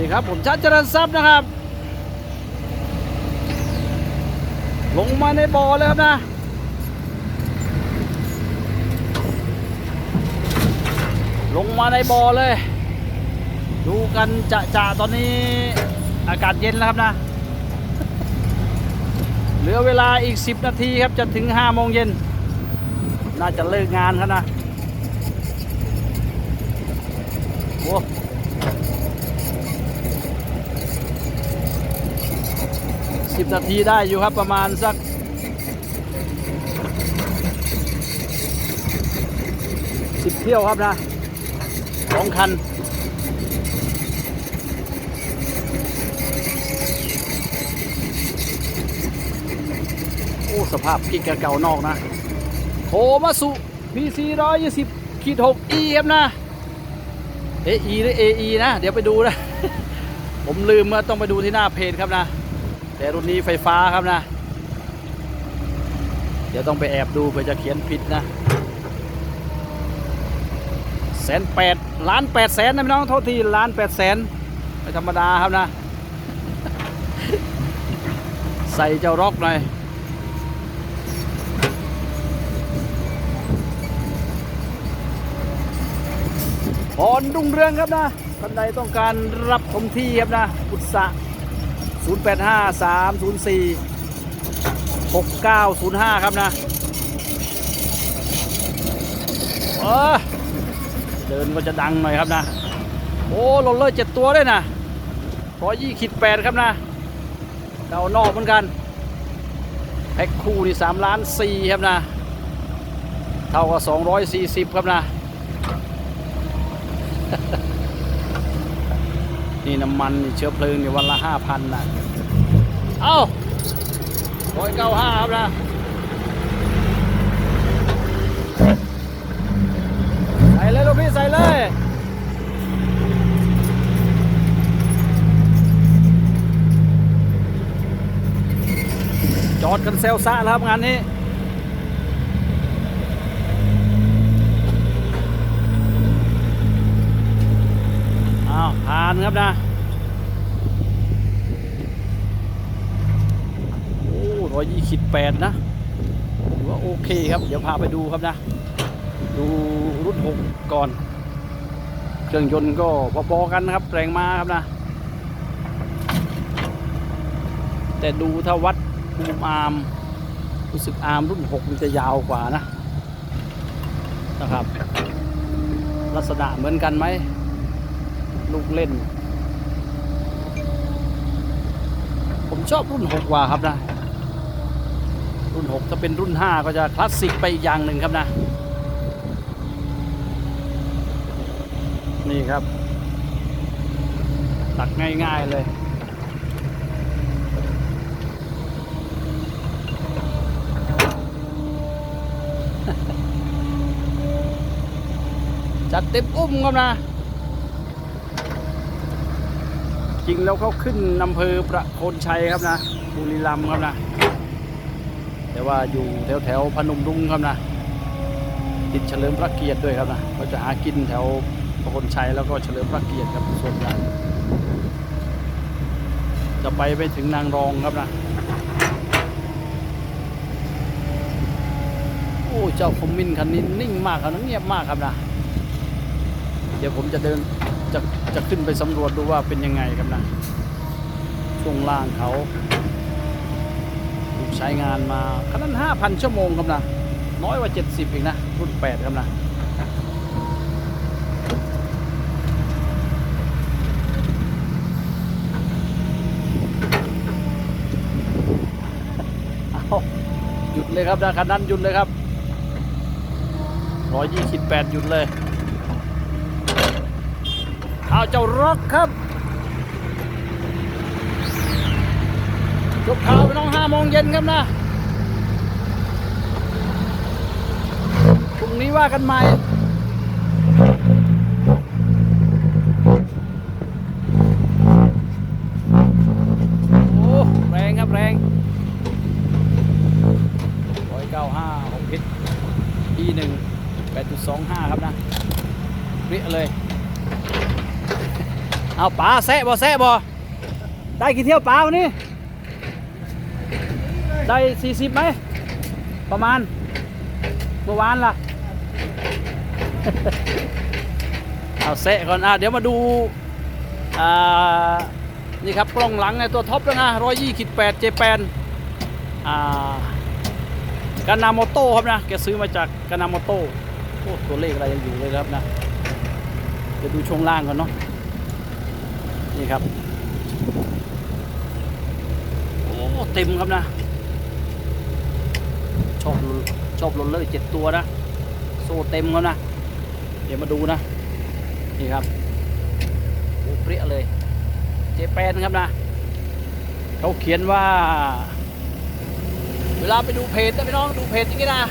ดีครับ ผมชัดเจริญทรัพย์นะครับ ลงมาในบ่อเลยครับนะลงมาในบ่อเลย ดูกันจะจะตอนนี้อากาศเย็นแล้วครับนะ เหลือเวลาอีก 10 นาทีครับจะถึง5โมงเย็น น่าจะเลิกงานครับนะ โอ้ สิบนาทีได้อยู่ครับประมาณสักสิบเที่ยวครับนะสองคัน โอ้ สภาพกิ๊กเก่านอกนะโทมาสุ PC 120ขีด6 E ครับนะ AE หรือ AE นะ เดี๋ยวไปดูนะ ผมลืมว่าต้องไปดูที่หน้าเพจครับนะ แต่รุ่นนี้ไฟฟ้าครับนะ เดี๋ยวต้องไปแอบดูเพื่อจะเขียนผิดนะแสนแปดล้านแปดแสนนะพี่น้องโทษทีล้านแปดแสนไม่ธรรมดาครับนะ ใส่เจ้าร็อกหน่อยพรรุ่งเรืองครับนะท่านใดต้องการรับชมที่ครับนะอุตสะ085 304 6905 ครับนะเออเดินก็จะดังหน่อยครับนะ โอ้โรลเลอร์เจ็ดตัวด้วยนะพอยี่ขีดแปดครับนะเดานอกเหมือนกันแพ็คคู่นี่3ล้าน4ครับนะ เท่ากับ240ครับนะ นี่น้ำมันนี่เชื้อเพลิงนี่วันละห้าพันนะเอ้าร้อยเก้าห้าครับนะใส่เลยลูกพี่ใส่เลยจอดกันเซลซ่าแล้วครับงานนี้ อ้านครับนะ โอ้ร้อยยี่สิบแปดนะถือว่าโอเคครับ เดี๋ยวพาไปดูครับนะ ดูรุ่นหกก่อน เครื่องยนต์ก็พอๆกันนะครับ แรงมาครับนะ แต่ดูถ้าวัดภูมิอาร์มรู้สึกอาร์มรุ่นหกมันจะยาวกว่านะ นะครับ ลักษณะเหมือนกันไหม ลูกเล่น ผมชอบรุ่น6กว่าครับนะ รุ่น6ถ้าเป็นรุ่น5ก็จะคลาสสิกไปอีกอย่างหนึ่งครับนะ นี่ครับ ตักง่ายๆเลยจัดเต็มอุ้มครับนะ จริงแล้วเขาขึ้นอำเภอประโคนชัยครับนะบุรีรัมย์ครับนะแต่ว่าอยู่แถวแถวๆพนมรุ้งครับนะติดเฉลิมพระเกียรติด้วยครับนะเขาจะหากินแถวประโคนชัยแล้วก็เฉลิมพระเกียรติครับส่วนใหญ่จะไปไปถึงนางรองครับนะโอ้เจ้าคอมมินคันนี้นิ่งมากครับนะเงียบมากครับนะเดี๋ยวผมจะเดิน จะจะขึ้นไปสำรวจดูว่าเป็นยังไงครับนะช่วงล่างเขาถูกใช้งานมาขนาดห้าพันชั่วโมงครับนะน้อยกว่า 70เองนะ รุ่น 8 ครับนะหยุดเลยครับนะคันนั้นหยุดเลยครับ 128 หยุดเลย เจ้าร็อกครับจบข่าวไปน้องห้าโมงเย็นครับนะพรุ่งนี้ว่ากันใหม่โอ้แรงครับแรงร้อยเก้าห้าหกพิษทีหนึ่งแปดจุดสองห้าครับนะเรียเลย เอาปลาแซะบ่แซะบ่ได้กี่เที่ยวปลาวันนี้ ได้สี่สิบไหม ประมาณเมื่อวานล่ะ เอาแซะก่อนอะเดี๋ยวมาดู อ่า นี่ครับกล้องหลังในตัวท็อปแล้วนะร้อยยี่ขีดแปดเจแปนอ่ากานาโมโต้ครับนะ แกซื้อมาจากกานาโมโต้โอ้ตัวเลขอะไรยังอยู่เลยครับนะ เดี๋ยวดูช่วงล่างก่อนเนาะ นี่ครับ โอ้เต็มครับนะ ชอบชอบรถเลยเจ็ดตัวนะ โซ่เต็มครับนะ เดี๋ยวมาดูนะ นี่ครับโอ้เปรี้ยเลย เจแปนครับนะ เขาเขียนว่า เวลาไปดูเพจนะพี่น้องดูเพจอย่างนี้นะ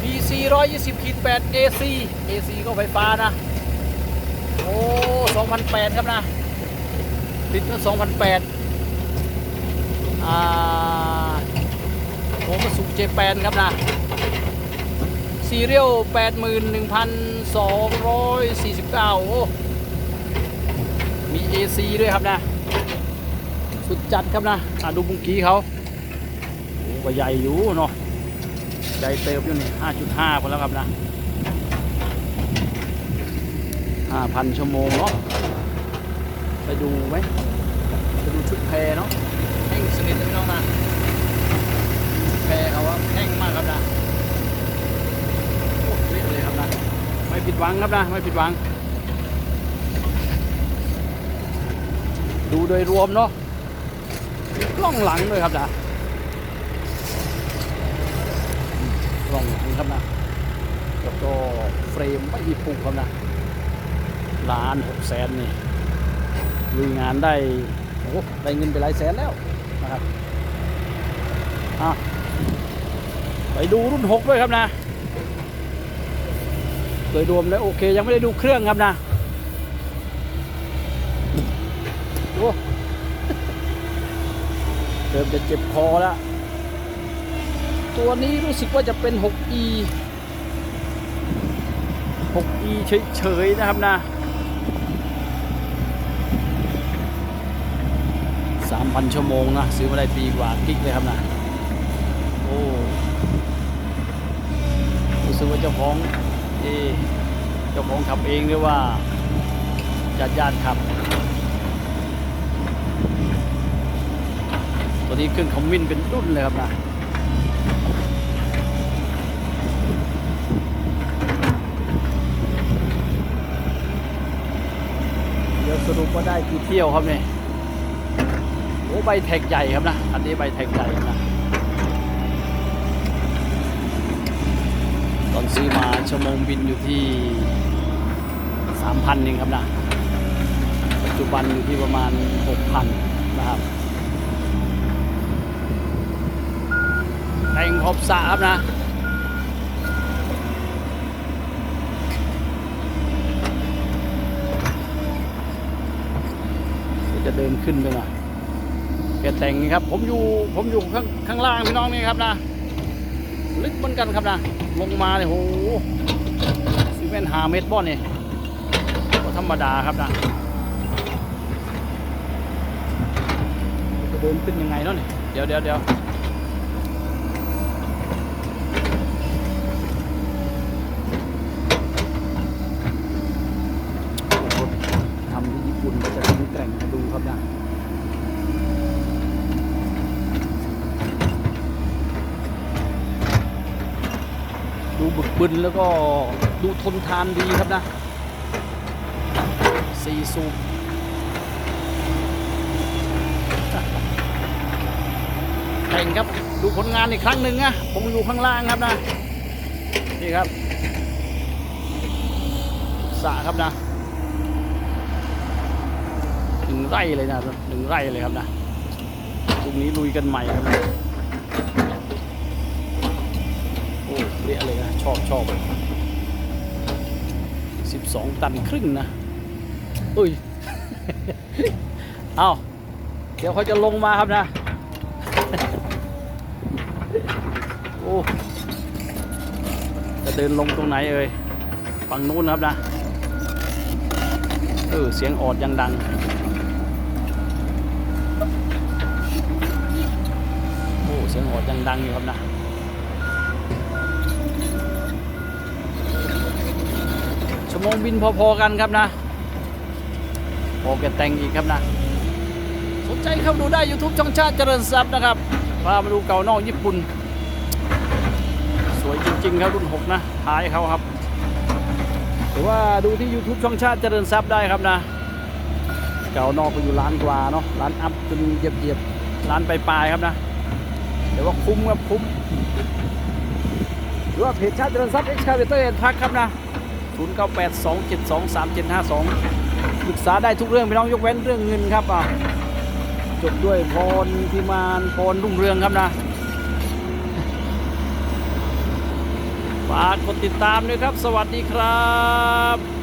PC 120ขีด8 AC AC ก็ไฟฟ้านะ โอ้ 2008 ครับนะ ติดเมื่อ2008อ่าผมมาสุกเจแปนครับนะซีเรียล81,249โอ้มี AC ด้วยครับนะ สุดจัดครับนะอะดูบุงกี้เขาโอ้ก็ใหญ่อยู่เนาะใหญ่เติบอยู่นี่5.5พอแล้วครับนะ5,000ชั่วโมงเนาะ ดูไหมไปดูชุดแพเนาะแห้งสนิทนะพี่น้องนะแพเขาว่าแห้งมากครับนะโอ้เละเลยครับนะไม่ผิดหวังครับนะไม่ผิดหวัง ดูโดยรวมเนาะมีกล้องหลังด้วยครับนะกล้องหลังครับนะแล้วก็เฟรมไม่มีปุ่มครับนะล้านหกแสนนี่ ลุยงานได้โอ้ได้เงินไปหลายแสนแล้วนะครับอะไปดูรุ่นหกด้วยครับนะ โดยรวมแล้วโอเคยังไม่ได้ดูเครื่องครับนะโอ้เริ่มจะเจ็บคอแล้ว ตัวนี้รู้สึกว่าจะเป็น 6e 6e เฉยๆนะครับนะ 3,000 ชั่วโมงนะ ซื้อมาได้ปีกว่ากิ๊กเลยครับนะ โอ้รู้สึกว่าเจ้าของเอเจ้าของขับเองหรือว่าญาติญาติขับ ตัวนี้เครื่องคอมมินเป็นรุ่นเลยครับนะเดี๋ยวสรุปว่าได้กี่เที่ยวครับเนี่ย ใบแท็กใหญ่ครับนะอันนี้ใบแท็กใหญ่นะตอนซื้อมาชั่วโมงบินอยู่ที่สามพันเองครับนะปัจจุบันอยู่ที่ประมาณหกพันนะครับแต่งครบสระครับนะจะเดินขึ้นไปหน่อย แกแต่งครับ ผมอยู่ผมอยู่ข้างข้างล่างพี่น้องนี่ครับนะ ลึกเหมือนกันครับนะ ลงมาเนี่ยโหซีเมนต์หาเมตรบ่อนี่ก็ธรรมดาครับนะจะเดินขึ้นยังไงเนาะเนี่ยเดี๋ยวเดี๋ยวเดี๋ยวรถทำที่ญี่ปุ่นก็จะแข็งแกร่งนะดูครับนะ ดู บึนแล้วก็ดูทนทานดีครับนะสี่สูบแต่งครับดูผลงานอีกครั้งหนึ่งนะผมอยู่ข้างล่างครับนะนี่ครับสะครับนะหนึ่งไร่เลยนะหนึ่งไร่เลยครับนะตรงนี้ลุยกันใหม่ครับนะ โอ้ เละเลยนะ ชอบชอบสิบสองตันครึ่งนะอุ้ย เอาเดี๋ยวเขาจะลงมาครับนะ โอ้จะเดินลงตรงไหนเอ่ยฝั่งนู้นครับนะ เออ เสียงออดยังดังโอ้เสียงออดยังดังอยู่ครับนะ ชั่วโมงบินพอๆกันครับนะพอแกแต่งอีกครับนะ สนใจเข้าดูได้ YouTube ช่องชาติเจริญทรัพย์นะครับพามาดูเก่านอกญี่ปุ่น สวยจริง ๆ ครับรุ่น 6 นะท้ายเขาครับ หรือว่าดูที่ YouTube ช่องชาติเจริญทรัพย์ได้ครับนะ เก่านอกก็อยู่ร้านกว่าเนาะร้านอัพจนเหยียบเหยียบๆร้านปลายๆครับนะแต่ว่าคุ้มครับคุ้มหรือว่าเพจชาติเจริญทรัพย์เอ็กซ์คาเวเตอร์ทักครับนะ 0982723752ปรึกษาได้ทุกเรื่องพี่น้องยกเว้นเรื่องเงินครับอะจบด้วยพรพิมานพรรุ่งเรืองครับนะฝากกดติดตามด้วยครับ สวัสดีครับ